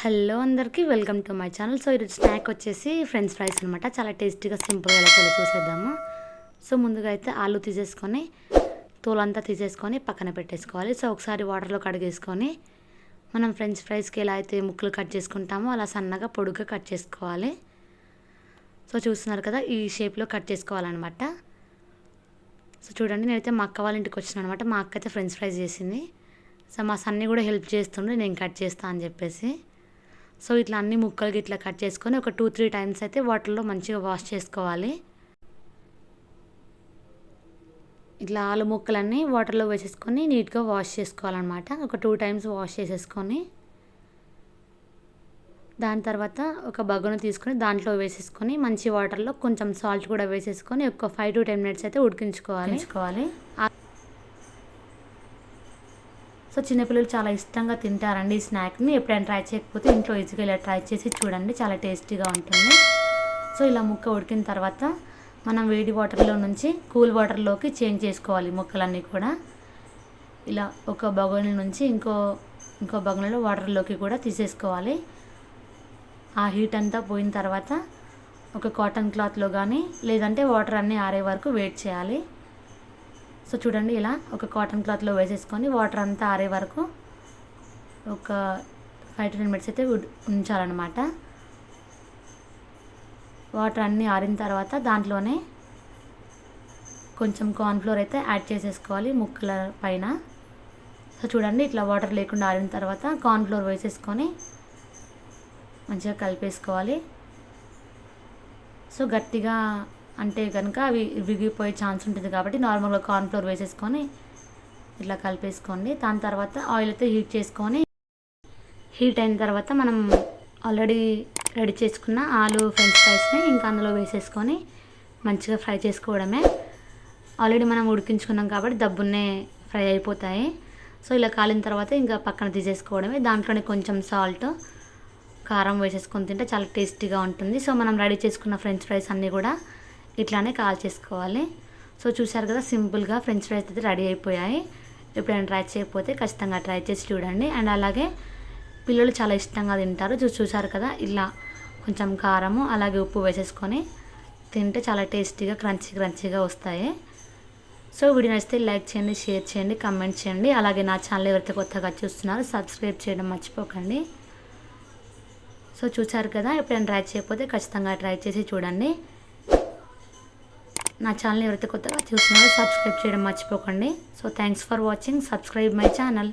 Hello అందరికీ welcome to my channel. So ఈరోజు snack వచ్చేసి ఫ్రెంచ్ ఫ్రైస్ అనమాట చాలా టేస్టీగా సింపుల్గా ఎలా చేయాలో చూసేద్దాము. సో ముందుగా అయితే ఆలు తీసేసుకొని తోలంతా తీసేసుకొని పక్కన పెట్టేసుకోవాలి. సో ఒకసారి వాటర్లో కడిగేసుకొని మనం ఫ్రెంచ్ ఫ్రైస్కి ఎలా అయితే ముక్కలు కట్ చేసుకుంటామో అలా సన్నగా పొడుగ్గా కట్ చేసుకోవాలి. సో చూస్తున్నారు కదా ఈ షేప్లో కట్ చేసుకోవాలన్నమాట. సో చూడండి నేనైతే మా అక్క వాళ్ళ ఇంటికి వచ్చిన అనమాట మా అక్క అయితే ఫ్రెంచ్ ఫ్రైస్ చేసింది. సో మా సన్ని కూడా హెల్ప్ చేస్తుండే నేను కట్ చేస్తాను అని చెప్పేసి. సో ఇట్లా అన్ని ముక్కలకి ఇట్లా కట్ చేసుకొని ఒక టూ త్రీ టైమ్స్ అయితే వాటర్లో మంచిగా వాష్ చేసుకోవాలి. ఇట్లా ఆలు ముక్కలన్నీ వాటర్లో వేసేసుకొని నీట్గా వాష్ చేసుకోవాలన్నమాట. ఒక టూ టైమ్స్ వాష్ చేసేసుకొని. దాని తర్వాత ఒక బగ్గను తీసుకొని దాంట్లో వేసేసుకొని మంచి వాటర్లో కొంచెం సాల్ట్ కూడా వేసేసుకొని ఒక ఫైవ్ టు టెన్ మినిట్స్ అయితే ఉడికించుకోవాలి. ఉడికించుకోవాలి. సో చిన్నపిల్లలు చాలా ఇష్టంగా తింటారండి ఈ స్నాక్ని ఎప్పుడైనా ట్రై చేయకపోతే ఇంట్లో ఈజీగా ఇలా ట్రై చేసి చూడండి. చాలా టేస్టీగా ఉంటుంది. సో ఇలా ముక్క ఉడికిన తర్వాత మనం వేడి వాటర్లో నుంచి కూల్ వాటర్లోకి చేంజ్ చేసుకోవాలి ముక్కలన్నీ కూడా. ఇలా ఒక బగోని నుంచి ఇంకో ఇంకో బగోనిలో వాటర్లోకి కూడా తీసేసుకోవాలి. ఆ హీట్ అంతా పోయిన తర్వాత ఒక కాటన్ క్లాత్లో కానీ లేదంటే వాటర్ అన్నీ ఆరే వరకు వెయిట్ చేయాలి. సో చూడండి ఇలా ఒక కాటన్ క్లాత్లో వేసేసుకొని వాటర్ అంతా ఆరే వరకు ఒక ఫైవ్ టు టెన్ మినిట్స్ అయితే ఉంచాలన్నమాట. వాటర్ అన్నీ ఆరిన తర్వాత దాంట్లోనే కొంచెం కార్న్ఫ్లోర్ అయితే యాడ్ చేసేసుకోవాలి ముక్కల పైన. సో చూడండి ఇట్లా వాటర్ లేకుండా ఆరిన తర్వాత కార్న్ఫ్లోర్ వేసేసుకొని మంచిగా కలిపేసుకోవాలి. సో గట్టిగా అంటే కనుక అవి విరిగిపోయే ఛాన్స్ ఉంటుంది కాబట్టి నార్మల్గా కార్న్ఫ్లోర్ వేసేసుకొని ఇట్లా కలిపేసుకోండి. దాని తర్వాత ఆయిల్ అయితే హీట్ చేసుకొని హీట్ అయిన తర్వాత మనం ఆల్రెడీ రెడీ చేసుకున్న ఆలు ఫ్రెంచ్ ఫ్రైస్ని ఇంకా అందులో వేసేసుకొని మంచిగా ఫ్రై చేసుకోవడమే. ఆల్రెడీ మనం ఉడికించుకున్నాం కాబట్టి దబ్బున్నే ఫ్రై అయిపోతాయి. సో ఇలా కాలిన తర్వాత ఇంకా పక్కన తీసేసుకోవడమే. దాంట్లోనే కొంచెం సాల్ట్ కారం వేసేసుకొని తింటే చాలా టేస్టీగా ఉంటుంది. సో మనం రెడీ చేసుకున్న ఫ్రెంచ్ ఫ్రైస్ అన్నీ కూడా ఇట్లానే కాల్ చేసుకోవాలి. సో చూసారు కదా సింపుల్గా ఫ్రెంచ్ ఫ్రైస్ అయితే రెడీ అయిపోయాయి. ఎప్పుడైనా ట్రై చేయకపోతే ఖచ్చితంగా ట్రై చేసి చూడండి. అండ్ అలాగే పిల్లలు చాలా ఇష్టంగా తింటారు. చూసి చూసారు కదా ఇలా కొంచెం కారము అలాగే ఉప్పు వేసేసుకొని తింటే చాలా టేస్టీగా క్రంచీ క్రంచీగా వస్తాయి. సో వీడియో నచ్చితే లైక్ చేయండి షేర్ చేయండి కమెంట్ చేయండి. అలాగే నా ఛానల్ ఎవరైతే కొత్తగా చూస్తున్నారో సబ్స్క్రైబ్ చేయడం మర్చిపోకండి. సో చూసారు కదా ఎప్పుడైనా ట్రై చేయకపోతే ఖచ్చితంగా ట్రై చేసి చూడండి. నా ఛానల్ ఎవరైతే కొత్తగా చూస్తున్నారో సబ్స్క్రైబ్ చేయడం మర్చిపోకండి. So thanks for watching subscribe my channel